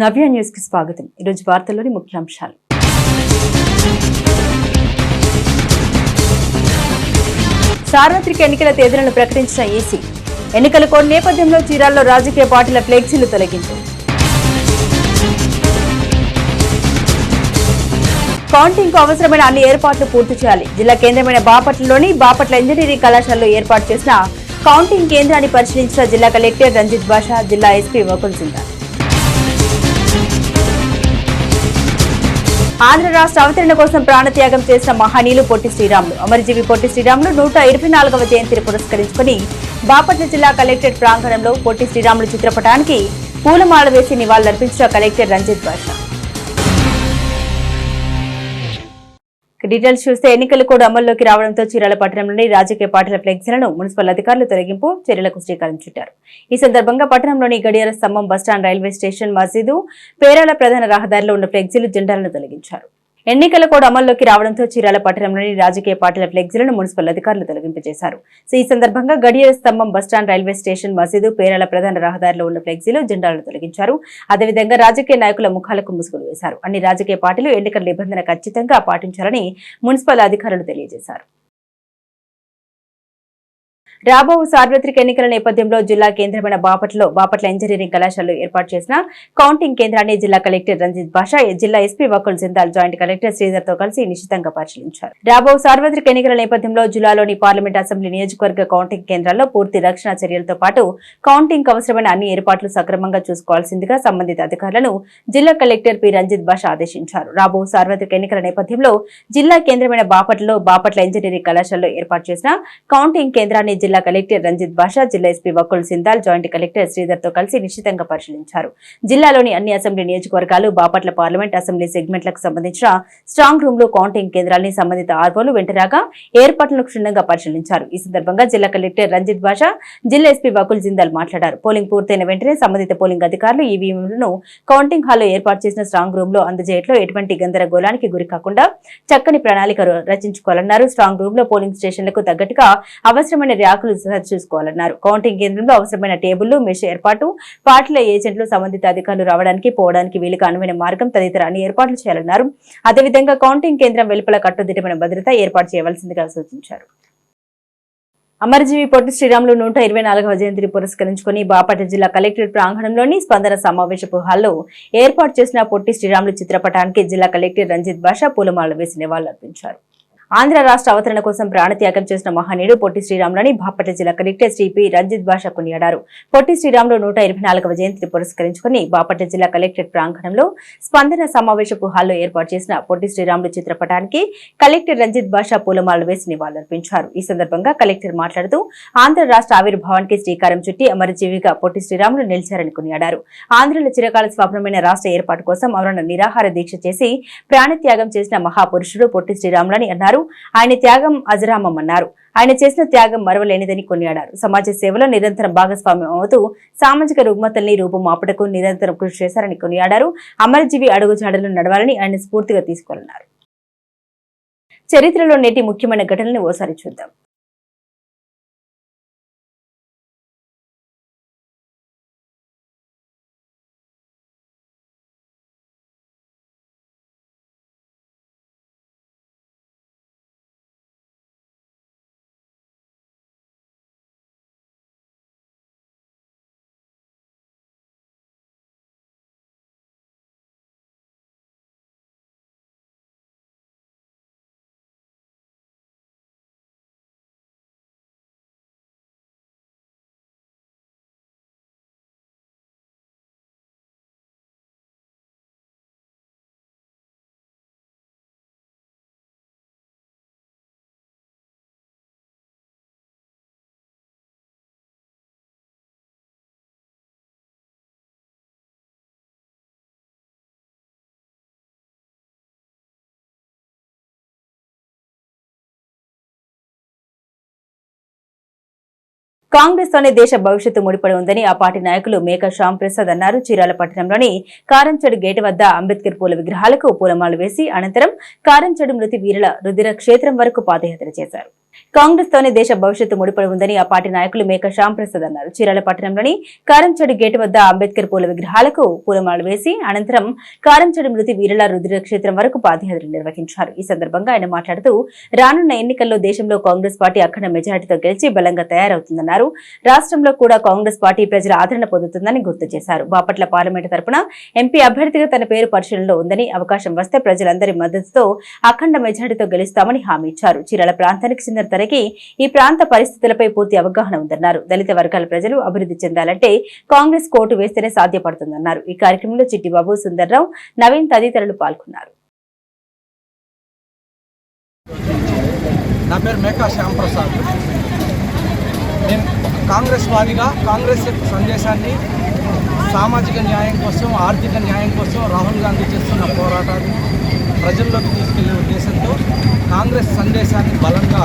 నవ్య న్యూస్కి స్వాగతం. ఈరోజు వార్తల్లోని ముఖ్యాంశాలు. సార్వత్రిక ఎన్నికల తేదీలను ప్రకటించిన ఈసీ. ఎన్నికల కోడ్ నేపథ్యంలో చీరాల్లో రాజకీయ పార్టీల ఫ్లెక్సీలు తొలగించారు కౌంటింగ్కు అవసరమైన అన్ని ఏర్పాట్లు పూర్తి చేయాలి. జిల్లా కేంద్రమైన బాపట్లలోని బాపట్ల ఇంజనీరింగ్ కళాశాలలో ఏర్పాటు చేసిన కౌంటింగ్ కేంద్రాన్ని పరిశీలించిన జిల్లా కలెక్టర్ రంజిత్ బాషా జిల్లా ఎస్పీ వకుల్ సింగార్ ఆంధ్ర రాష్ట్ర అవతరణ కోసం ప్రాణత్యాగం చేసిన మహనీయులు పొట్టి శ్రీరాములు. అమరజీవి పొట్టి శ్రీరాములు నూట ఇరవై నాలుగవ జయంతిని పురస్కరించుకుని బాపట్ల జిల్లా కలెక్టరేట్ ప్రాంగణంలో పొట్టి శ్రీరాములు చిత్రపటానికి పూలమాల వేసి నివాళులర్పించిన కలెక్టర్ రంజిత్ బాషా డీటెయిల్స్ చూస్తే ఎన్నికలు కూడా అమల్లోకి రావడంతో చీరాల పట్టణంలోని రాజకీయ పార్టీల ఫ్లెక్సీలను మున్సిపల్ అధికారులు తొలగింపు చర్యలకు శ్రీకారం చుట్టారు. ఈ సందర్భంగా పట్టణంలోని గడియార స్తంభం బస్టాండ్ రైల్వే స్టేషన్ మసీదు పేరాల ప్రధాన రహదారిలో ఉన్న ఫ్లెక్సీలు జెండాలను తొలగించారు. ఎన్నికల కూడా అమల్లోకి రావడంతో చీరాల పట్టణంలోని రాజకీయ పార్టీల ఫ్లెక్సీలను మున్సిపల్ అధికారులు తొలగింపజేశారు. సో ఈ సందర్భంగా గడియార స్తంభం బస్టాండ్ రైల్వే స్టేషన్ మసీదు పేరాల ప్రధాన రహదారిలో ఉన్న ఫ్లెక్సీలు జెండాలను తొలగించారు. అదేవిధంగా రాజకీయ నాయకుల ముఖాలకు ముసుగులు వేశారు. అన్ని రాజకీయ పార్టీలు ఎన్నికల నిబంధన ఖచ్చితంగా పాటించాలని మున్సిపల్ అధికారులు తెలియజేశారు. రాబో సార్వత్రిక ఎన్నికల నేపథ్యంలో జిల్లా కేంద్రమైన బాపట్లో బాపట్ల ఇంజనీరింగ్ కళాశాలలో ఏర్పాటు చేసిన కౌంటింగ్ కేంద్రాన్ని జిల్లా కలెక్టర్ రంజిత్ భాషా జిల్లా SP Vakul Jindal joint collector శ్రీధర్తో కలిసి నిశితంగా పరిశీలించారు. రాబో సార్వత్రిక ఎన్నికల నేపథ్యంలో జిల్లాలోని పార్లమెంట్ అసెంబ్లీ నియోజకవర్గ కౌంటింగ్ కేంద్రాల్లో పూర్తి రక్షణ చర్యలతో పాటు కౌంటింగ్ అవసరమైన అన్ని ఏర్పాట్లు సక్రమంగా చూసుకోవాల్సిందిగా సంబంధిత అధికారులను జిల్లా కలెక్టర్ పి. రంజిత్ బాషా ఆదేశించారు. రాబో సార్వత్రిక ఎన్నికల నేపథ్యంలో జిల్లా కేంద్రమైన బాపట్లలో బాపట్ల ఇంజనీరింగ్ కళాశాలలో ఏర్పాటు చేసిన కౌంటింగ్ కేంద్రాన్ని జిల్లా జిల్లా కలెక్టర్ రంజిత్ బాషా జిల్లా SP Vakul Jindal joint collector శ్రీధర్తో కలిసి నిశ్చితంగా పరిశీలించారు. జిల్లాలోని అన్ని అసెంబ్లీ నియోజకవర్గాలు బాపట్ల పార్లమెంట్ అసెంబ్లీ సెగ్మెంట్లకు సంబంధించిన స్ట్రాంగ్ రూమ్లో కౌంటింగ్ కేంద్రాలని సంబంధిత ఆర్వోలు వెంటరాగా ఏర్పాట్లను క్షుణ్ణంగా పరిశీలించారు. ఈ సందర్భంగా జిల్లా కలెక్టర్ రంజిత్ బాషా జిల్లా ఎస్పీ వకుల్ జిందాల్ మాట్లాడారు. పోలింగ్ పూర్తయిన వెంటనే సంబంధిత పోలింగ్ అధికారులు ఈవీఎంలను కౌంటింగ్ హాల్లో ఏర్పాటు చేసిన స్ట్రాంగ్ రూమ్లో అందజేయట్లో ఎటువంటి గందరగోళానికి గురి కాకుండా చక్కని ప్రణాళిక రచించుకోవాలన్నారు. స్ట్రాంగ్ రూమ్లో పోలింగ్ స్టేషన్లకు తగ్గట్టుగా అవసరమైన ర్యాకులు చూసుకోవాలన్నారు. కౌంటింగ్ కేంద్రంలో అవసరమైన టేబుల్లు మెష్ ఏర్పాటు పార్టీల ఏజెంట్లు సంబంధిత అధికారులు రావడానికి పోవడానికి వీలుగా అనువైన మార్గం తదితర అన్ని ఏర్పాట్లు చేయాలన్నారు. అదేవిధంగా కౌంటింగ్ కేంద్రం వెలుపల కట్టుదిట్టమైన భద్రత ఏర్పాటు చేయవలసిందిగా సూచించారు. అమరజీవి పొట్టి శ్రీరాములు నూట ఇరవై నాలుగవ జయంతిని పురస్కరించుకుని బాపట్ల జిల్లా కలెక్టరేట్ ప్రాంగణంలోని స్పందన సమావేశపు హాల్లో ఏర్పాటు చేసిన పొట్టి శ్రీరాములు చిత్రపటానికి జిల్లా కలెక్టర్ రంజిత్ బాషా పూలమాల వేసి నివాళులర్పించారు. ఆంధ్ర రాష్ట్ర అవతరణ కోసం ప్రాణత్యాగం చేసిన మహనీయుడు పొట్టి శ్రీరాములని బాపట్ల జిల్లా కలెక్టర్ శ్రీ పి. రంజిత్ బాషా కొనియాడారు. పొట్టి శ్రీరాములు నూట ఇరవై నాలుగవ జయంతిని పురస్కరించుకుని బాపట్ల జిల్లా కలెక్టరేట్ ప్రాంగణంలో స్పందన సమావేశపు హాల్లో ఏర్పాటు చేసిన పొట్టి శ్రీరాములు చిత్రపటానికి కలెక్టర్ రంజిత్ బాషా పూలమాలలు వేసి నివాళులర్పించారు. ఈ సందర్భంగా కలెక్టర్ మాట్లాడుతూ ఆంధ్ర రాష్ట్ర ఆవిర్భావానికి శ్రీకారం చుట్టి అమరజీవిగా పొట్టి శ్రీరాములు నిలిచారని కొనియాడారు. ఆంధ్రుల చిరకాల స్వప్నమైన రాష్ట్ర ఏర్పాటు కోసం అవరణ నిరాహార దీక్ష చేసి ప్రాణత్యాగం చేసిన మహాపురుషుడు పొట్టి శ్రీరాములని అన్నారు. ఆయన త్యాగం అజరామం అన్నారు ఆయన చేసిన త్యాగం మరవలేనిదని కొనియాడారు. సమాజ సేవలో నిరంతరం భాగస్వామ్యం అవుతూ సామాజిక రుగ్మతల్ని రూపుమాపుటకు నిరంతరం కృషి చేశారని కొనియాడారు. అమరజీవి అడుగుజాడలు నడవాలని ఆయన స్ఫూర్తిగా తీసుకున్నారు. చరిత్రలో నేటి ముఖ్యమైన ఘటనల్ని ఓసారి చూద్దాం. కాంగ్రెస్ తోనే దేశ భవిష్యత్తు ముడిపడి ఉందని ఆ పార్టీ నాయకులు మేక శ్యామ్ ప్రసాద్ అన్నారు. చీరాల పట్టణంలోని కారంచెడు గేటు వద్ద అంబేద్కర్ పూల విగ్రహాలకు పూలమాలు వేసి అనంతరం కారంచెడు మృతి వీరుల రుధిర క్షేత్రం వరకు పాదయాత్ర చేశారు. కాంగ్రెస్ తోనే దేశ భవిష్యత్తు ముడిపడి ఉందని ఆ పార్టీ నాయకులు మేక శ్యాంప్రసాద్ అన్నారు. చీరాల పట్టణంలోని కారంచడి గేటు వద్ద అంబేద్కర్ పూల విగ్రహాలకు పూలమాలలు వేసి అనంతరం కారంచడి మృతి వీరల రుద్ర క్షేత్రం వరకు పాదయాత్ర నిర్వహించారు. ఈ సందర్భంగా ఆయన మాట్లాడుతూ రానున్న ఎన్నికల్లో దేశంలో కాంగ్రెస్ పార్టీ అఖండ మెజార్టీతో గెలిచి బలంగా తయారవుతుందన్నారు. రాష్ట్రంలో కూడా కాంగ్రెస్ పార్టీ ప్రజల ఆదరణ పొందుతుందని గుర్తు చేశారు. బాపట్ల పార్లమెంటు తరపున ఎంపీ అభ్యర్థిగా తన పేరు పరిశీలనలో ఉందని అవకాశం వస్తే ప్రజలందరి మద్దతుతో అఖండ మెజార్టీతో గెలుస్తామని హామీ ఇచ్చారు. చీరాల ప్రాంతానికి చెందిన తనకి ఈ ప్రాంత పరిస్థితులపై పూర్తి అవగాహన ఉందన్నారు. దళిత వర్గాల ప్రజలు అభివృద్ధి చెందాలంటే కాంగ్రెస్ కోటు వేస్తేనే సాధ్యపడుతుందన్నారు. ఈ కార్యక్రమంలో చిట్టిబాబు సుందర్రావు నవీన్ తదితరులు పాల్గొన్నారు. నా పేరు మేకా శ్యాంప్రసాద్. నేను కాంగ్రెస్ వాదిగా కాంగ్రెస్ యొక్క సందేశాన్ని సామాజిక న్యాయం కోసం ఆర్థిక న్యాయం కోసం రాహుల్ గాంధీ చేస్తున్న పోరాటాన్ని ప్రజల్లోకి తీసుకెళ్ళే ఉద్దేశంతో కాంగ్రెస్ సందేశాన్ని బలంగా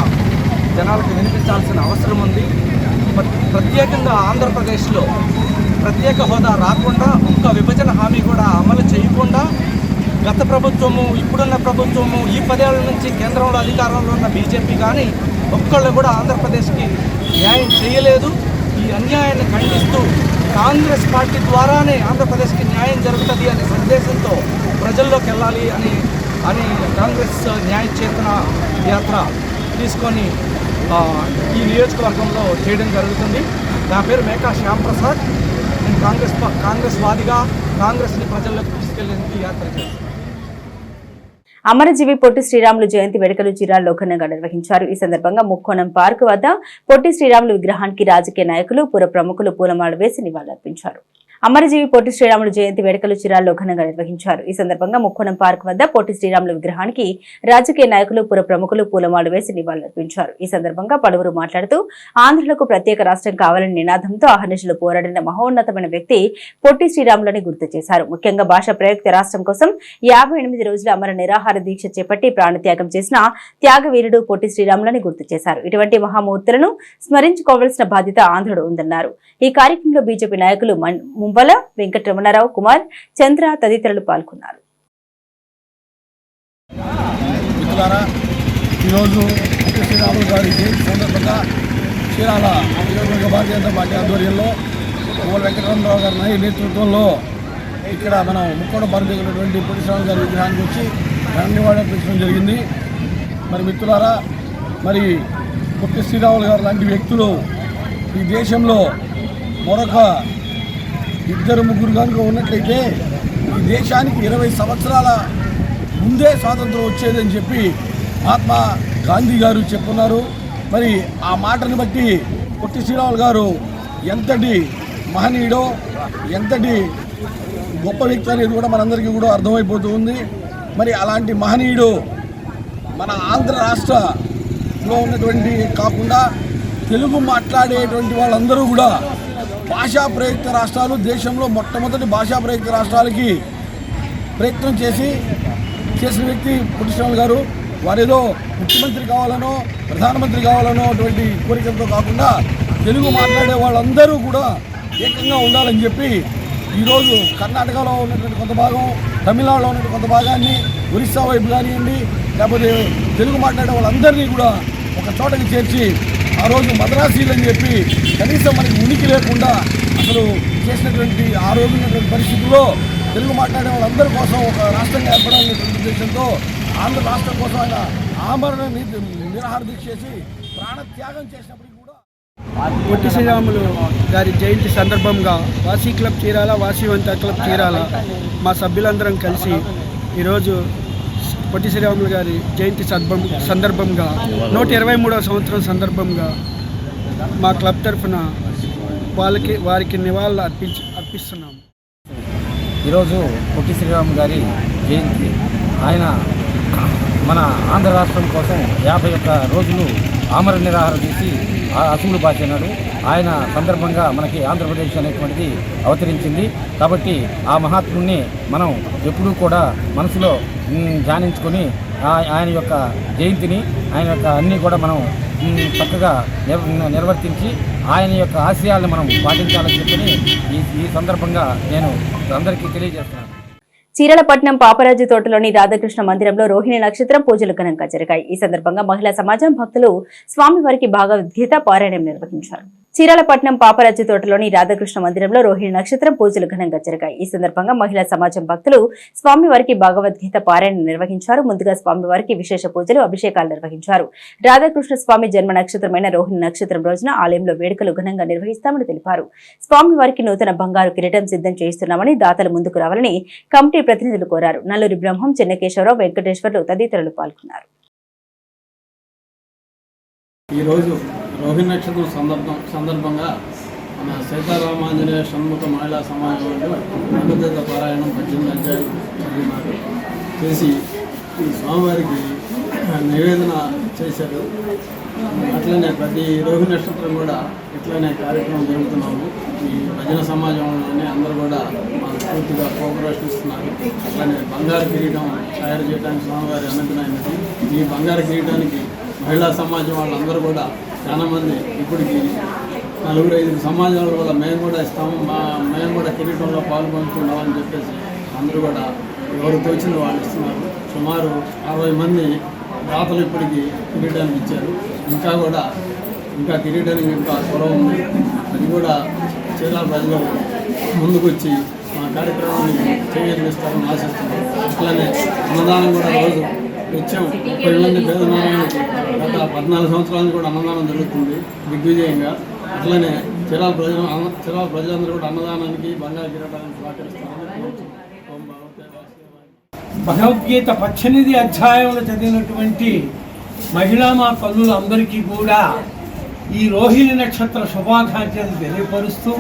జనాలకు వినిపించాల్సిన అవసరం ఉంది. ప్రత్యేకంగా ఆంధ్రప్రదేశ్లో ప్రత్యేక హోదా రాకుండా ఒక్క విభజన హామీ కూడా అమలు చేయకుండా గత ప్రభుత్వము ఇప్పుడున్న ప్రభుత్వము ఈ పదేళ్ళ నుంచి కేంద్రంలో అధికారంలో ఉన్న బీజేపీ కానీ ఒక్కళ్ళు కూడా ఆంధ్రప్రదేశ్కి న్యాయం చేయలేదు. ఈ అన్యాయాన్ని ఖండిస్తూ కాంగ్రెస్ పార్టీ ద్వారానే ఆంధ్రప్రదేశ్కి న్యాయం జరుగుతుంది అనే సందేశంతో ప్రజల్లోకి వెళ్ళాలి అని అని కాంగ్రెస్ న్యాయ చేతన యాత్ర తీసుకొని ఈ నియోజకవర్గంలో చేయడం జరుగుతుంది. నా పేరు మేకా శ్యాంప్రసాద్. నేను కాంగ్రెస్ కాంగ్రెస్ వాదిగా కాంగ్రెస్ని ప్రజల్లోకి తీసుకెళ్ళేందుకు యాత్ర చేస్తాను. అమరజీవి పొట్టి శ్రీరాములు జయంతి వేడుకలు జిల్లాలో ఘనంగా నిర్వహించారు. ఈ సందర్భంగా ముక్కోణం పార్క్ వద్ద పొట్టి శ్రీరాములు విగ్రహానికి రాజకీయ నాయకులు పుర ప్రముఖులు పూలమాల వేసి నివాళులర్పించారు. అమరజీవి పొట్టి శ్రీరాములు జయంతి వేడుకలు చిరాల్లో ఘనంగా నిర్వహించారు. ఈ సందర్భంగా ముక్కోణం పార్క్ వద్ద పొట్టి శ్రీరాములు విగ్రహానికి రాజకీయ నాయకులు పుర ప్రముఖులు పూలమాలు వేసి నివాళులర్పించారు. ఈ సందర్భంగా పలువురు మాట్లాడుతూ ఆంధ్రులకు ప్రత్యేక రాష్ట్రం కావాలని నినాదంతో అహర్నిశలు పోరాడిన మహోన్నతమైన వ్యక్తి పొట్టి శ్రీరాములని గుర్తు చేశారు. ముఖ్యంగా భాష ప్రయుక్త రాష్ట్రం కోసం యాభై ఎనిమిది రోజుల అమర నిరాహార దీక్ష చేపట్టి ప్రాణత్యాగం చేసిన త్యాగవీరుడు పొట్టి శ్రీరాములని గుర్తు చేశారు. ఇటువంటి మహామూర్తులను స్మరించుకోవాల్సిన బాధ్యత ఆంధ్రుడు ఉందన్నారు. ఈ కార్యక్రమంలో బీజేపీ నాయకులు మన్- వెంకటరమణారావు కుమార్ చంద్ర తదితరులు పాల్గొన్నారు. ఈరోజు శ్రీరాములు గారి జయంతి సందర్భంగా చీరాల భారతీయ జనతా పార్టీ ఆధ్వర్యంలో కోవల వెంకటరామరావు గారి నాయ నేతృత్వంలో ఇక్కడ మనం ముక్కోడ భారతీయులైనటువంటి పొట్టి శ్రీరాములు గారి విగ్రహానికి వచ్చి ధన్యవాదాలు పెంచడం జరిగింది. మరి మిత్రులారా మరి పొట్టి శ్రీరాములు గారు లాంటి వ్యక్తులు ఈ దేశంలో మరొక ఇద్దరు ముగ్గురు కనుక ఉన్నట్లయితే ఈ దేశానికి ఇరవై సంవత్సరాల ముందే స్వాతంత్రం వచ్చేదని చెప్పి మహాత్మా గాంధీ గారు చెప్పున్నారు. మరి ఆ మాటను బట్టి పొట్టి శ్రీరాములు గారు ఎంతటి మహనీయుడో ఎంతటి గొప్ప వ్యక్తి అనేది కూడా మనందరికీ కూడా అర్థమైపోతూ ఉంది. మరి అలాంటి మహనీయుడు మన ఆంధ్ర రాష్ట్రలో ఉన్నటువంటి కాకుండా తెలుగు మాట్లాడేటువంటి వాళ్ళందరూ కూడా భాషా ప్రయుక్త రాష్ట్రాలు దేశంలో మొట్టమొదటి భాషా ప్రయుక్త రాష్ట్రాలకి ప్రయత్నం చేసి చేసిన వ్యక్తి పుట్టిశ్రాములు గారు. వారేదో ముఖ్యమంత్రి కావాలనో ప్రధానమంత్రి కావాలనో అటువంటి కోరికలతో కాకుండా తెలుగు మాట్లాడే వాళ్ళందరూ కూడా ఏకంగా ఉండాలని చెప్పి ఈరోజు కర్ణాటకలో ఉన్నటువంటి కొంత భాగం తమిళనాడులో ఉన్నటువంటి కొంత భాగాన్ని ఒరిస్సా వైపు కానివ్వండి లేకపోతే తెలుగు మాట్లాడే వాళ్ళందరినీ కూడా ఒక చోటకి చేర్చి ఆ రోజు మద్రాసీలు అని చెప్పి కనీసం మనకి ఉనికి లేకుండా అసలు చేసినటువంటి ఆ రోజు ఉన్నటువంటి పరిస్థితుల్లో తెలుగు మాట్లాడే వాళ్ళందరి కోసం ఒక రాష్ట్రంగా ఏర్పడాలనేటువంటి ఉద్దేశంతో ఆంధ్ర రాష్ట్రం కోసం ఆయన ఆమరణ నిరాహార దీక్ష చేసి ప్రాణత్యాగం చేసినప్పటికీ కూడా పొట్టి శ్రీరాములు గారి జయంతి సందర్భంగా వాసీ క్లబ్ చీరాల వాసీవంత క్లబ్ చీరాల మా సభ్యులందరం కలిసి ఈరోజు పొట్టి శ్రీరాములు గారి జయంతి సందర్భం సందర్భంగా నూట ఇరవై మూడవ సంవత్సరం సందర్భంగా మా క్లబ్ తరఫున వాళ్ళకి వారికి నివాళులు అర్పించి అర్పిస్తున్నాము. ఈరోజు పొట్టి శ్రీరాములు గారి జయంతి. ఆయన మన ఆంధ్ర రాష్ట్రం కోసం యాభై ఒక్క రోజులు ఆమర నిరాహారం చేసి అసూలు బాచినాడు ఆయన సందర్భంగా మనకి ఆంధ్రప్రదేశ్ అనేటువంటిది అవతరించింది. కాబట్టి ఆ మహాత్ముని మనం ఎప్పుడూ కూడా మనసులో ధ్యానించుకొని ఆ- ఆయన యొక్క జయంతిని ఆయన యొక్క అన్నీ కూడా మనం చక్కగా నిర్వర్తించి ఆయన యొక్క ఆశయాలను మనం పాటించాలని చెప్పని ఈ ఈ సందర్భంగా నేను అందరికీ తెలియజేస్తున్నాను. చీరలపట్నం పాపరాజు తోటలోని రాధాకృష్ణ మందిరంలో రోహిణి నక్షత్రం పూజలు ఘనంగా జరిగాయి. ఈ సందర్భంగా మహిళా సమాజం భక్తులు స్వామివారికి భాగవద్గీత పారాయణం నిర్వహించారు. చీరాలపట్నం పాపరాజు తోటలోని రాధాకృష్ణ మందిరంలో రోహిణి నక్షత్రం పూజలు ఘనంగా జరిగాయి. ఈ సందర్భంగా మహిళా సమాజం భక్తులు స్వామివారికి భగవద్గీత పారాయణ నిర్వహించారు. ముందుగా స్వామివారికి విశేష పూజలు అభిషేకాలు నిర్వహించారు. రాధాకృష్ణ స్వామి జన్మ నక్షత్రమైన రోహిణి నక్షత్రం రోజున ఆలయంలో వేడుకలు ఘనంగా నిర్వహిస్తామని తెలిపారు. స్వామివారికి నూతన బంగారు కిరీటం సిద్ధం చేయిస్తున్నామని దాతలు ముందుకు రావాలని కమిటీ ప్రతినిధులు కోరారు. నల్లూరి బ్రహ్మం చెన్నకేశ్వరరావు వెంకటేశ్వర్లు తదితరులు పాల్గొన్నారు. ఈరోజు రోహిణి నక్షత్రం సందర్భం సందర్భంగా మన సీతారామాంజనేయ షణ్ముఖ మహిళా సమాజం వాళ్ళు భగవద్గీత పారాయణం పద్దెనిమిది అధ్యాయులు చదివినారు చేసి ఈ స్వామివారికి నివేదన చేశారు. అట్లనే ప్రతి రోహిణి నక్షత్రం కూడా ఇట్లనే కార్యక్రమం జరుగుతున్నాము. ఈ భజన సమాజంలోనే అందరూ కూడా మాకు పూర్తిగా కోఆపరేషన్ ఇస్తున్నారు. అట్లనే బంగారు కిరీటం తయారు చేయడానికి స్వామివారి అనుగ్రహమైనది ఈ బంగారు కిరీటానికి మహిళా సమాజం వాళ్ళందరూ కూడా చాలామంది ఇప్పటికి నలుగురు ఐదు సమాజాల వల్ల మేము కూడా ఇస్తాము మా మేము కూడా కిరీటంలో పాల్గొంటున్నామని చెప్పేసి అందరూ కూడా ఎవరు తోచిన వాళ్ళు ఇస్తున్నారు. సుమారు అరవై మంది దాతలు ఇప్పటికి కిరీటానికి ఇచ్చారు. ఇంకా కూడా ఇంకా కిరీటానికి ఇంకా త్వర ఉంది. అది కూడా చీరాల ప్రజలు ముందుకొచ్చి మా కార్యక్రమాన్ని చేయాలిస్తారని ఆశిస్తున్నాం. అట్లనే అన్నదానం కూడా రోజు నిత్యం ముప్పై మంది పేదనారాయణకి గత పద్నాలుగు సంవత్సరాలు కూడా అన్నదానం జరుగుతుంది దిగ్విజయంగా. అట్లనే చిరాల ప్రజలు చిరాల ప్రజలందరూ కూడా అన్నదానానికి బంగారు కిరటానికి భగవద్గీత పద్దెనిమిది అధ్యాయంలో చదివినటువంటి మహిళా మా తల్లులందరికీ కూడా ఈ రోహిణి నక్షత్ర శుభాకాంక్షలు తెలియపరుస్తూ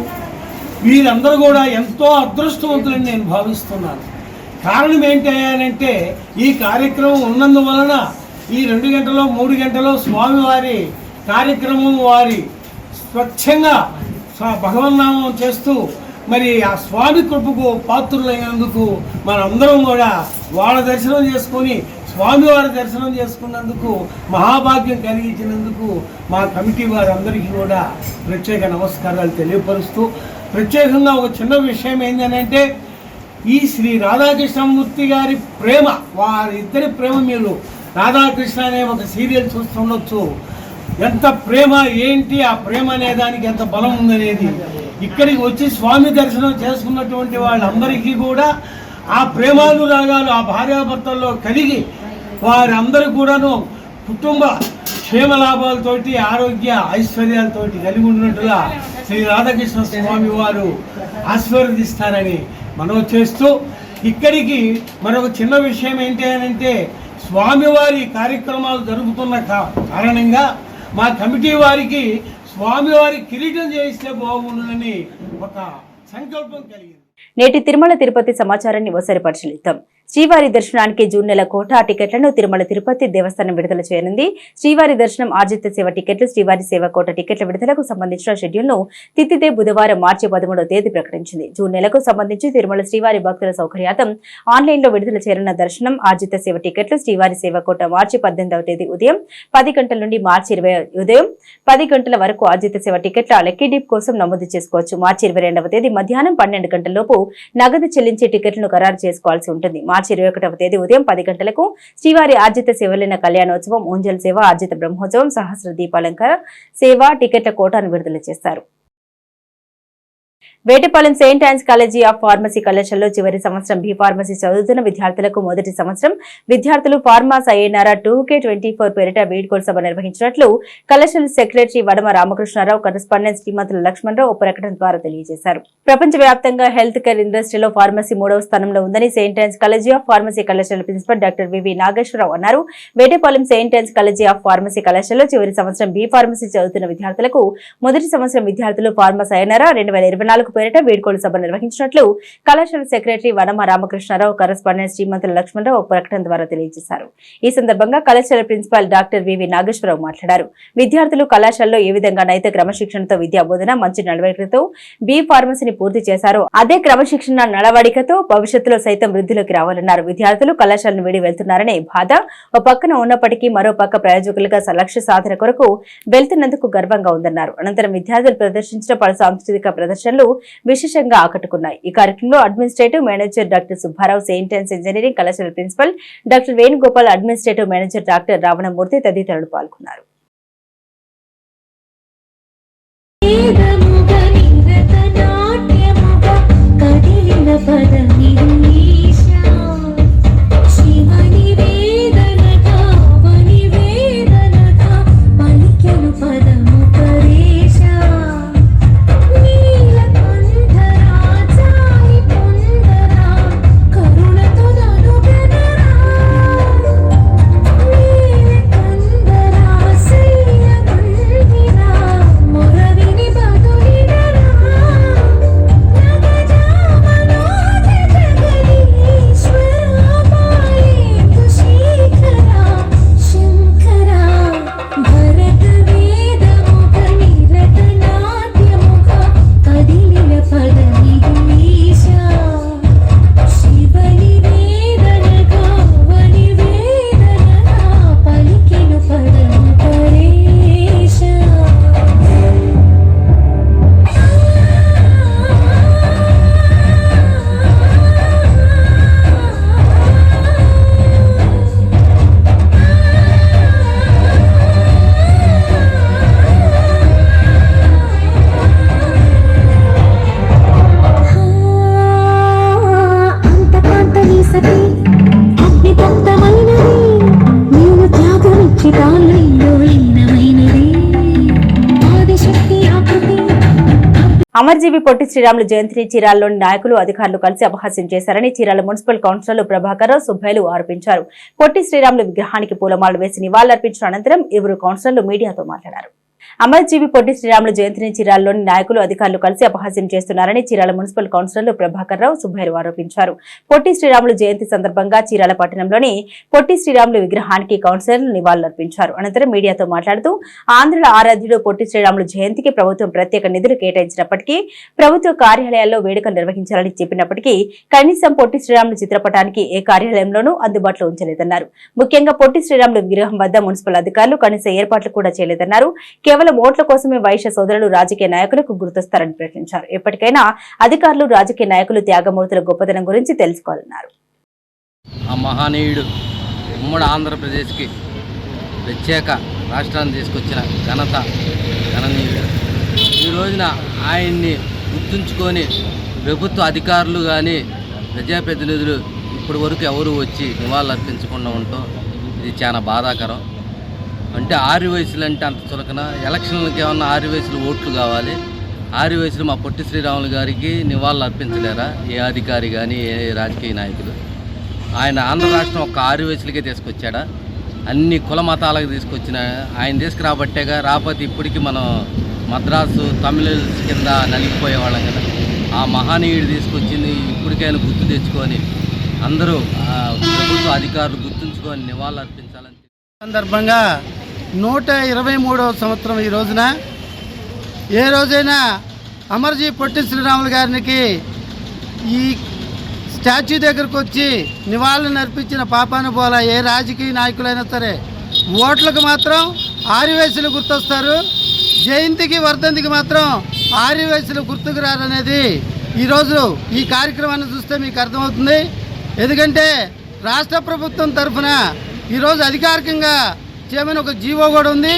వీరందరూ కూడా ఎంతో అదృష్టవంతులని నేను భావిస్తున్నాను. కారణం ఏంటి అంటే ఈ కార్యక్రమం ఉన్నందువలన ఈ రెండు గంటలో మూడు గంటలో స్వామివారి కార్యక్రమం వారి స్వచ్ఛంగా భగవన్నామం చేస్తూ మరి ఆ స్వామి కృపకు పాత్రులైనందుకు మనందరం కూడా వాళ్ళ దర్శనం చేసుకొని స్వామివారి దర్శనం చేసుకున్నందుకు మహాభాగ్యం కలిగించినందుకు మా కమిటీ వారందరికీ కూడా ప్రత్యేక నమస్కారాలు తెలియపరుస్తూ ప్రత్యేకంగా ఒక చిన్న విషయం ఏంటంటే ఈ శ్రీ రాధాకృష్ణమూర్తి గారి ప్రేమ వారిద్దరి ప్రేమ మీరు రాధాకృష్ణ అనే ఒక సీరియల్ చూస్తుండొచ్చు. ఎంత ప్రేమ ఏంటి ఆ ప్రేమ అనే దానికి ఎంత బలం ఉందనేది. ఇక్కడికి వచ్చి స్వామి దర్శనం చేసుకున్నటువంటి వాళ్ళందరికీ కూడా ఆ ప్రేమానురాగాలు ఆ భార్యాభర్తల్లో కలిగి వారందరూ కూడాను కుటుంబ క్షేమ లాభాలతోటి ఆరోగ్య ఐశ్వర్యాలతోటి కలిగి ఉన్నట్టుగా శ్రీ రాధాకృష్ణ స్వామి వారు ఆశీర్వదిస్తారని మనం చేస్తూ ఇక్కడికి మరొక చిన్న విషయం ఏంటి అని అంటే స్వామివారి కార్యక్రమాలు జరుగుతున్న కారణంగా మా కమిటీ వారికి స్వామివారి కిరీటం చేయిస్తే బాగుండదని ఒక సంకల్పం కలిగింది. నేటి తిరుమల తిరుపతి సమాచారాన్ని ఒకసారి పరిశీలిద్దాం. శ్రీవారి దర్శనానికి జూన్ నెల కోటా టికెట్లను తిరుమల తిరుపతి దేవస్థానం విడుదల చేయనుంది. శ్రీవారి దర్శనం ఆర్జిత సేవ టికెట్లు శ్రీవారి సేవ కోట టికెట్ల విడుదలకు సంబంధించిన షెడ్యూల్ను తిత్తిదే బుధవారం మార్చి పదమూడవ తేదీ ప్రకటించింది. జూన్ నెలకు సంబంధించి తిరుమల శ్రీవారి భక్తుల సౌకర్యార్థం ఆన్లైన్లో విడుదల చేయనున్న దర్శనం ఆర్జిత సేవ టికెట్లు శ్రీవారి సేవ కోట మార్చి పద్దెనిమిదవ తేదీ ఉదయం పది గంటల నుండి మార్చి ఇరవై ఉదయం పది గంటల వరకు ఆర్జిత సేవ టికెట్ల లక్కీ డీప్ కోసం నమోదు చేసుకోవచ్చు. మార్చి ఇరవై రెండవ తేదీ మధ్యాహ్నం పన్నెండు గంటల లోపు నగదు చెల్లించే టికెట్లను ఖరారు చేసుకోవాల్సి ఉంటుంది. మార్చి ఇరవై ఒకటవ తేదీ ఉదయం పది గంటలకు శ్రీవారి ఆర్జిత సేవలైన కళ్యాణోత్సవం ఊంజల్ సేవ ఆర్జిత బ్రహ్మోత్సవం సహస్ర దీపాలంకర సేవ టికెట్ల కోటాను విడుదల చేస్తారు. Vetapalem saint Ann's college of pharmacy కళాశాలలో చివరి సంవత్సరం బి ఫార్మసీ చదువుతున్న విద్యార్థులకు మొదటి సంవత్సరం విద్యార్థులు ఫార్మాస్ అయ్యేనారా టూ కే ట్వంటీ ఫోర్ పేరిట వీడ్కోల్ సభ నిర్వహించినట్లు కళాశాల సెక్రటరీ వడమ రామకృష్ణారావు కరెస్పాండెంట్ శ్రీమంతుల లక్ష్మణరావు ఒక ప్రకటన ద్వారా తెలియజేశారు. ప్రపంచవ్యాప్తంగా హెల్త్ కేర్ ఇండస్ట్రీలో ఫార్మసీ మూడవ స్థానంలో ఉందని saint Ann's college of pharmacy కళాశాల principal doctor V V Nageswararao అన్నారు. Vetapalem saint Ann's college of pharmacy కళాశాలలో చివరి సంవత్సరం బి ఫార్మసీ చదువుతున్న విద్యార్థులకు మొదటి సంవత్సరం విద్యార్థులు ఫార్మస్ అయినారా రెండు వేల పేరిట వీడ్కోలు సభ నిర్వహించినట్లు కళాశాల సెక్రటరీ వనమ రామకృష్ణారావు కరస్పాండెంట్ శ్రీమంతుల లక్ష్మణరావు ఒక ప్రకటన ద్వారా తెలియజేశారు. ఈ సందర్భంగా కళాశాల ప్రిన్సిపాల్ డాక్టర్ వివి నాగేశ్వరరావు మాట్లాడారు. విద్యార్థులు కళాశాలలో ఏ విధంగా నైత క్రమశిక్షణతో విద్యా బోధన మంచి నడవడికతో బి ఫార్మసీని పూర్తి చేశారో అదే క్రమశిక్షణ నడవడికతో భవిష్యత్తులో సైతం వృద్ధిలోకి రావాలన్నారు. విద్యార్థులు కళాశాలను వీడి వెళ్తున్నారనే బాధ ఓ పక్కన ఉన్నప్పటికీ మరో పక్క ప్రయోజకులుగా లక్ష్య సాధన కొరకు వెళ్తున్నందుకు గర్వంగా ఉందన్నారు. అనంతరం విద్యార్థులు ప్రదర్శించిన పలు సాంస్కృతిక ప్రదర్శనలు విశేషంగా ఆకట్టుకున్నాయి. ఈ కార్యక్రమంలో administrative manager doctor Subbarao saint Ann's engineering కళాశాల principal doctor Venugopal administrative manager doctor Ravanamurthy తదితరులు పాల్గొన్నారు. వేదముగ అమర్జీవి పొట్టి శ్రీరాములు జయంతిని చీరాలలోని నాయకులు అధికారులు కలిసి అపహాస్యం చేశారని చీరాల మున్సిపల్ కౌన్సిలర్లు ప్రభాకర్ సుబ్బయ్యలు ఆరోపించారు. పొట్టి శ్రీరాములు విగ్రహానికి పూలమాలలు వేసి నివాళులర్పించిన అనంతరం ఇరువురు కౌన్సిలర్లు మీడియాతో మాట్లాడారు. అమర్జీవి పొట్టి శ్రీరాములు జయంతిని చీరాలలోని నాయకులు అధికారులు కలిసి అపహాస్యం చేస్తున్నారని చీరాల మున్సిపల్ కౌన్సిలర్లు ప్రభాకర్ రావు సుబ్బైరు ఆరోపించారు. పొట్టి శ్రీరాములు జయంతి సందర్భంగా చీరాల పట్టణంలోని పొట్టి శ్రీరాములు విగ్రహానికి కౌన్సిలర్లు నివాళులర్పించారు. అనంతరం మీడియాతో మాట్లాడుతూ ఆంధ్రుల ఆరాధ్యుడు పొట్టి శ్రీరాములు జయంతికి ప్రభుత్వం ప్రత్యేక నిధులు కేటాయించినప్పటికీ ప్రభుత్వ కార్యాలయాల్లో వేడుకలు నిర్వహించాలని చెప్పినప్పటికీ కనీసం పొట్టి శ్రీరాములు చిత్రపటానికి ఏ కార్యాలయంలోనూ అందుబాటులో ఉంచలేదన్నారు. ముఖ్యంగా పొట్టి శ్రీరాములు విగ్రహం వద్ద మున్సిపల్ అధికారులు కనీస ఏర్పాట్లు కూడా చేయలేదన్నారు. కేవలం ఓట్ల కోసమే వైశ్య సోదరులు రాజకీయ నాయకులకు గుర్తొస్తారని ప్రకటించారు. ఎప్పటికైనా అధికారులు రాజకీయ నాయకులు త్యాగమూర్తుల గొప్పతనం గురించి తెలుసుకోవాలన్నారు. ఆ మహానీయుడు ఉమ్మడి ఆంధ్రప్రదేశ్కి ప్రత్యేక రాష్ట్రాన్ని తీసుకొచ్చిన ఘనత గణనీయుడు. ఈ రోజున ఆయన్ని గుర్తుంచుకొని ప్రభుత్వ అధికారులు కానీ ప్రజాప్రతినిధులు ఇప్పటి వరకు ఎవరు వచ్చి నివాళులు అర్పించకుండా ఉండటం ఇది చాలా బాధాకరం. అంటే ఆరు వయసులు అంటే అంత చులకన. ఎలక్షన్లకు ఏమన్నా ఆరు వయసులు ఓట్లు కావాలి. ఆరు వయసులు మా పొట్టి శ్రీరాములు గారికి నివాళులు అర్పించలేరా? ఏ అధికారి కానీ ఏ రాజకీయ నాయకులు? ఆయన ఆంధ్ర రాష్ట్రం ఒక ఆరు వయసులకే తీసుకొచ్చాడా? అన్ని కుల మతాలకు తీసుకొచ్చిన ఆయన తీసుకురాబట్టేగా రాకపోతే ఇప్పటికీ మనం మద్రాసు తమిళ కింద నలిగిపోయేవాళ్ళం కదా. ఆ మహానీయుడు తీసుకొచ్చింది ఇప్పటికైనా గుర్తు తెచ్చుకొని అందరూ ఆ, ప్రభుత్వ అధికారులు గుర్తుంచుకొని నివాళులు అర్పించాలని సందర్భంగా నూట ఇరవై మూడవ సంవత్సరం ఈ రోజున ఏ రోజైనా అమర్జీ పొట్టి శ్రీరాములు గారికి ఈ స్టాచ్యూ దగ్గరకు వచ్చి నివాళులు అర్పించిన పాపాను పోల ఏ రాజకీయ నాయకులైనా సరే ఓట్లకు మాత్రం ఆరివేసులు గుర్తొస్తారు. జయంతికి వర్ధంతికి మాత్రం ఆరివేసులు గుర్తుకు రారనేది ఈరోజు ఈ కార్యక్రమాన్ని చూస్తే మీకు అర్థమవుతుంది. ఎందుకంటే రాష్ట్ర ప్రభుత్వం తరఫున ఈరోజు అధికారికంగా చేయమని ఒక జీవో కూడా ఉంది.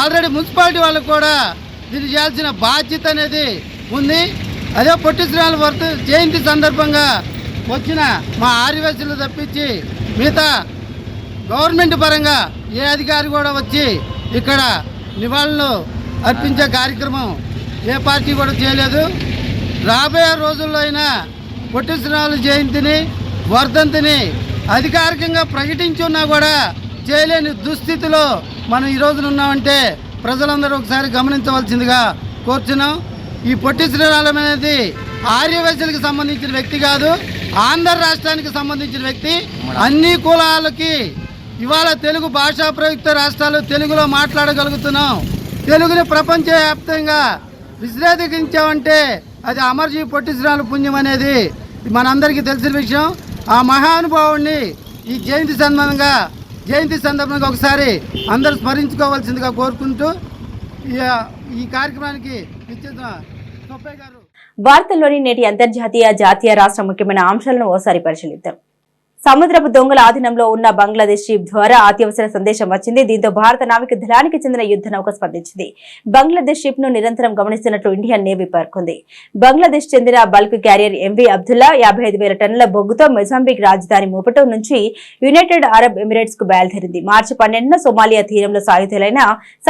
ఆల్రెడీ మున్సిపాలిటీ వాళ్ళకు కూడా దీన్ని చేయాల్సిన బాధ్యత అనేది ఉంది. అదే పొట్టి శ్రీరాలు వర్ధ జయంతి సందర్భంగా వచ్చిన మా ఆదివాసీలు తప్పించి మిగతా గవర్నమెంట్ పరంగా ఏ అధికారి కూడా వచ్చి ఇక్కడ నివాళులు అర్పించే కార్యక్రమం ఏ పార్టీ కూడా చేయలేదు. రాబోయే రోజుల్లో అయినా పొట్టి శ్రీరాములు జయంతిని వర్ధంతిని అధికారికంగా ప్రకటించున్నా కూడా చేయలేని దుస్థితిలో మనం ఈ రోజున ఉన్నామంటే ప్రజలందరూ ఒకసారి గమనించవలసిందిగా కోరుచున్నాం. ఈ పొట్టి శ్రీరాలం అనేది ఆర్యవైశ్యులకు సంబంధించిన వ్యక్తి కాదు ఆంధ్ర రాష్ట్రానికి సంబంధించిన వ్యక్తి. అన్ని కులాలకి ఇవాళ తెలుగు భాషా ప్రయుక్త రాష్ట్రాలు తెలుగులో మాట్లాడగలుగుతున్నాం. తెలుగుని ప్రపంచవ్యాప్తంగా విశ్లేషించామంటే అది అమర్జీ పొట్టి పుణ్యం అనేది మనందరికీ తెలిసిన విషయం. ఆ మహానుభావుడిని ఈ జయంతి సందర్భంగా జయంతి సందర్భంగా ఒకసారి అందరూ స్మరించుకోవాల్సిందిగా కోరుకుంటూ ఈ ఈ కార్యక్రమానికి ఇచ్చిన గారు. వార్తల్లోని నేటి అంతర్జాతీయ జాతీయ రాష్ట్ర ముఖ్యమైన అంశాలను ఓసారి పరిశీలిద్దాం. సముద్రపు దొంగల ఆధీనంలో ఉన్న బంగ్లాదేశ్ షిప్ ద్వారా అత్యవసర సందేశం వచ్చింది. దీంతో భారత నావిక దళానికి చెందిన యుద్ధ నౌక స్పందించింది. బంగ్లాదేశ్ షిప్ను నిరంతరం గమనిస్తున్నట్లు ఇండియన్ నేవీ పేర్కొంది. బంగ్లాదేశ్ చెందిన బల్క్ క్యారియర్ ఎంవి అబ్దుల్లా యాభై ఐదు వేల టన్నుల బొగ్గుతో మొజాంబిక్ రాజధాని మూపటం నుంచి యునైటెడ్ అరబ్ ఎమిరేట్స్కు బయలుదేరింది. మార్చి పన్నెండున సోమాలియా తీరంలో సాయుధులైన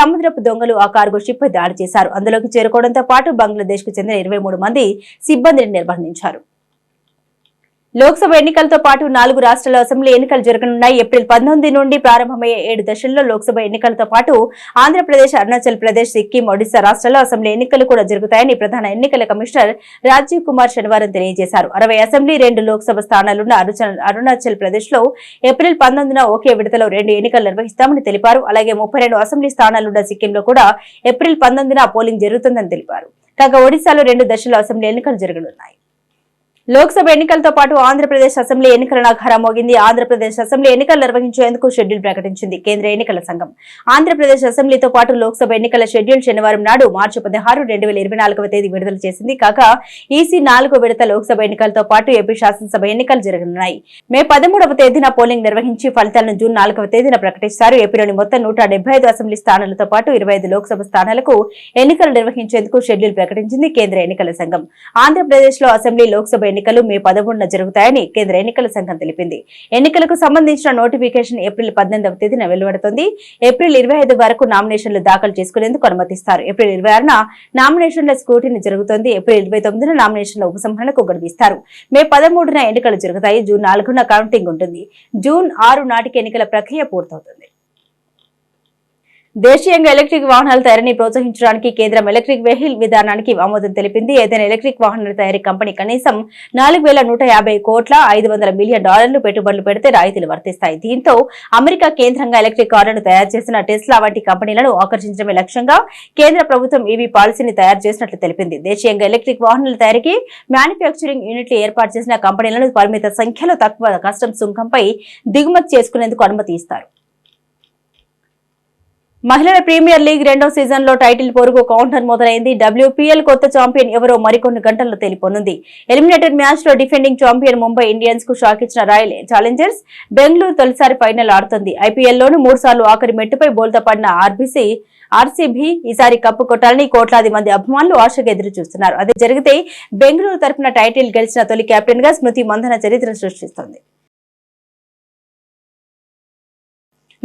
సముద్రపు దొంగలు ఆ కార్గో షిప్ పై దాడి చేశారు. అందులోకి చేరుకోవడంతో పాటు బంగ్లాదేశ్కు చెందిన ఇరవై మంది సిబ్బందిని నిర్బంధించారు. లోక్సభ ఎన్నికలతో పాటు నాలుగు రాష్ట్రాల అసెంబ్లీ ఎన్నికలు జరగనున్నాయి. ఏప్రిల్ పంతొమ్మిది నుండి ప్రారంభమయ్యే ఏడు దశల్లో లోక్సభ ఎన్నికలతో పాటు ఆంధ్రప్రదేశ్ అరుణాచల్ ప్రదేశ్ సిక్కిం ఒడిశా రాష్ట్రాల్లో అసెంబ్లీ ఎన్నికలు కూడా జరుగుతాయని ప్రధాన ఎన్నికల కమిషనర్ రాజీవ్ కుమార్ శనివారం తెలియజేశారు. అరవై అసెంబ్లీ రెండు లోక్సభ స్థానాలున్న అరుణాచల్ అరుణాచల్ ప్రదేశ్లో ఏప్రిల్ పంతొమ్మిదిన ఒకే విడతలో రెండు ఎన్నికలు నిర్వహిస్తామని తెలిపారు. అలాగే ముప్పై రెండు అసెంబ్లీ స్థానాలున్న సిక్కింలో కూడా ఏప్రిల్ పంతొమ్మిదిన పోలింగ్ జరుగుతుందని తెలిపారు. కాగా ఒడిశాలో రెండు దశల్లో అసెంబ్లీ ఎన్నికలు జరగనున్నాయి. లోక్సభ ఎన్నికలతో పాటు ఆంధ్రప్రదేశ్ అసెంబ్లీ ఎన్నికల నగారా మోగింది. ఆంధ్రప్రదేశ్ అసెంబ్లీ ఎన్నికలు నిర్వహించేందుకు షెడ్యూల్ ప్రకటించింది కేంద్ర ఎన్నికల సంఘం. ఆంధ్రప్రదేశ్ అసెంబ్లీతో పాటు లోక్సభ ఎన్నికల షెడ్యూల్ శనివారం నాడు మార్చి పదహారు రెండు వేల తేదీ విడుదల చేసింది. కాగా ఈసీ నాలుగో విడత లోక్సభ ఎన్నికలతో పాటు ఏపీ శాసనసభ ఎన్నికలు జరగనున్నాయి. మే పదమూడవ తేదీన పోలింగ్ నిర్వహించి ఫలితాలను జూన్ నాలుగవ తేదీన ప్రకటిస్తారు. ఏపీలోని మొత్తం నూట అసెంబ్లీ స్థానాలతో పాటు ఇరవై లోక్సభ స్థానాలకు ఎన్నికలు నిర్వహించేందుకు షెడ్యూల్ ప్రకటించింది కేంద్ర ఎన్నికల సంఘం. ఆంధ్రప్రదేశ్లో అసెంబ్లీ లోక్సభ ఎన్నికలు మే పదమూడున జరుగుతాయని కేంద్ర ఎన్నికల సంఘం తెలిపింది. ఎన్నికలకు సంబంధించిన నోటిఫికేషన్ ఏప్రిల్ పద్దెనిమిదవ తేదీన వెలువడుతుంది. ఏప్రిల్ ఇరవై ఐదు వరకు నామినేషన్లు దాఖలు చేసుకునేందుకు అనుమతిస్తారు. ఏప్రిల్ ఇరవై ఆరున నామినేషన్ల స్క్రూటినీ జరుగుతుంది. ఏప్రిల్ ఇరవై తొమ్మిదిన నామినేషన్ల ఉపసంహరణకు గడువిస్తారు. మే పదమూడున ఎన్నికలు జరుగుతాయి. జూన్ నాలుగున కౌంటింగ్ ఉంటుంది. జూన్ ఆరు నాటికి ఎన్నికల ప్రక్రియ పూర్తవుతుంది. దేశీయంగా ఎలక్ట్రిక్ వాహనాల తయారీని ప్రోత్సహించడానికి కేంద్రం ఎలక్ట్రిక్ వెహికల్ విధానానికి ఆమోదం తెలిపింది. ఏదైనా ఎలక్ట్రిక్ వాహనాల తయారీ కంపెనీ కనీసం నాలుగు వేల నూట యాభై కోట్ల ఐదు వందల మిలియన్ డాలర్లు పెట్టుబడులు పెడితే రాయితీలు వర్తిస్తాయి. దీంతో అమెరికా కేంద్రంగా ఎలక్ట్రిక్ కార్లను తయారు చేసిన టెస్లా వంటి కంపెనీలను ఆకర్షించడమే లక్ష్యంగా కేంద్ర ప్రభుత్వం ఈవీ పాలసీని తయారు చేసినట్లు తెలిపింది. దేశీయంగా ఎలక్ట్రిక్ వాహనాల తయారీకి మ్యానుఫ్యాక్చరింగ్ యూనిట్లు ఏర్పాటు చేసిన కంపెనీలను పరిమిత సంఖ్యలో తక్కువ కస్టమ్ సుంకంపై దిగుమతి చేసుకునేందుకు అనుమతి ఇస్తారు. మహిళల ప్రీమియర్ లీగ్ రెండో సీజన్లో టైటిల్ పొరుగు కౌంటర్ మొదలైంది. డబ్ల్యూపీఎల్ కొత్త చాంపియన్ ఎవరో మరికొన్ని గంటల్లో తెలిపొనుంది. ఎలిమినేటెడ్ మ్యాచ్లో డిఫెండింగ్ చాంపియన్ ముంబై ఇండియన్స్కు షాక్ ఇచ్చిన రాయల్ ఛాలెంజర్స్ బెంగళూరు తొలిసారి ఫైనల్ ఆడుతుంది. ఐపీఎల్లోనూ లోను మూడు సార్లు ఆఖరి మెట్టుపై బోల్తా పడిన ఆర్బీసీ ఆర్సీబీ ఈసారి కప్పు కొట్టాలని కోట్లాది మంది అభిమానులు ఆశగా ఎదురు చూస్తున్నారు అదే జరిగితే బెంగళూరు తరపున టైటిల్ గెలిచిన తొలి కెప్టెన్గా స్మృతి మంధన చరిత్ర సృష్టిస్తోంది.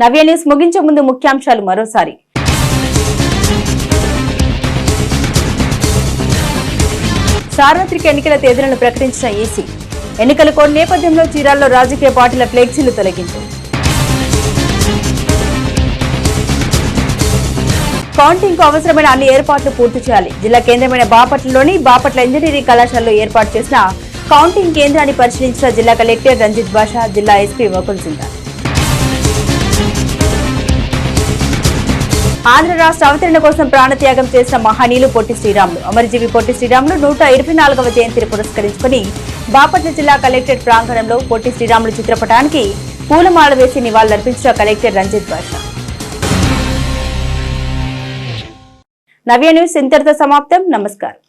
నవ్య న్యూస్ ముగించే ముందు ముఖ్యాంశాలు మరోసారి. సార్వత్రిక ఎన్నికల తేదీలను ప్రకటించిన ఈసీ. ఎన్నికల కోడ్ నేపథ్యంలో చీరాల్లో రాజకీయ పార్టీల ఫ్లెక్సీలు తొలగింపు. కౌంటింగ్కు అవసరమైన అన్ని ఏర్పాట్లు పూర్తి చేయాలి. జిల్లా కేంద్రమైన బాపట్లలోని బాపట్ల ఇంజనీరింగ్ కళాశాలలో ఏర్పాటు చేసిన కౌంటింగ్ కేంద్రాన్ని పరిశీలించిన జిల్లా కలెక్టర్ రంజిత్ బాషా జిల్లా ఎస్పీ వకుల్ సింగ్ ఆంధ్ర రాష్ట్ర అవతరణ కోసం ప్రాణత్యాగం చేసిన మహనీయులు పొట్టి శ్రీరాములు. అమరజీవి పొట్టి శ్రీరాములు నూట ఇరవై నాలుగవ జయంతిని పురస్కరించుకుని బాపట్ల జిల్లా కలెక్టరేట్ ప్రాంగణంలో పొట్టి శ్రీరాములు చిత్రపటానికి పూలమాల వేసి నివాళులర్పించిన కలెక్టర్ రంజిత్ బాషా. నవ్య న్యూస్ ఇంతటితో సమాప్తం. నమస్కారం.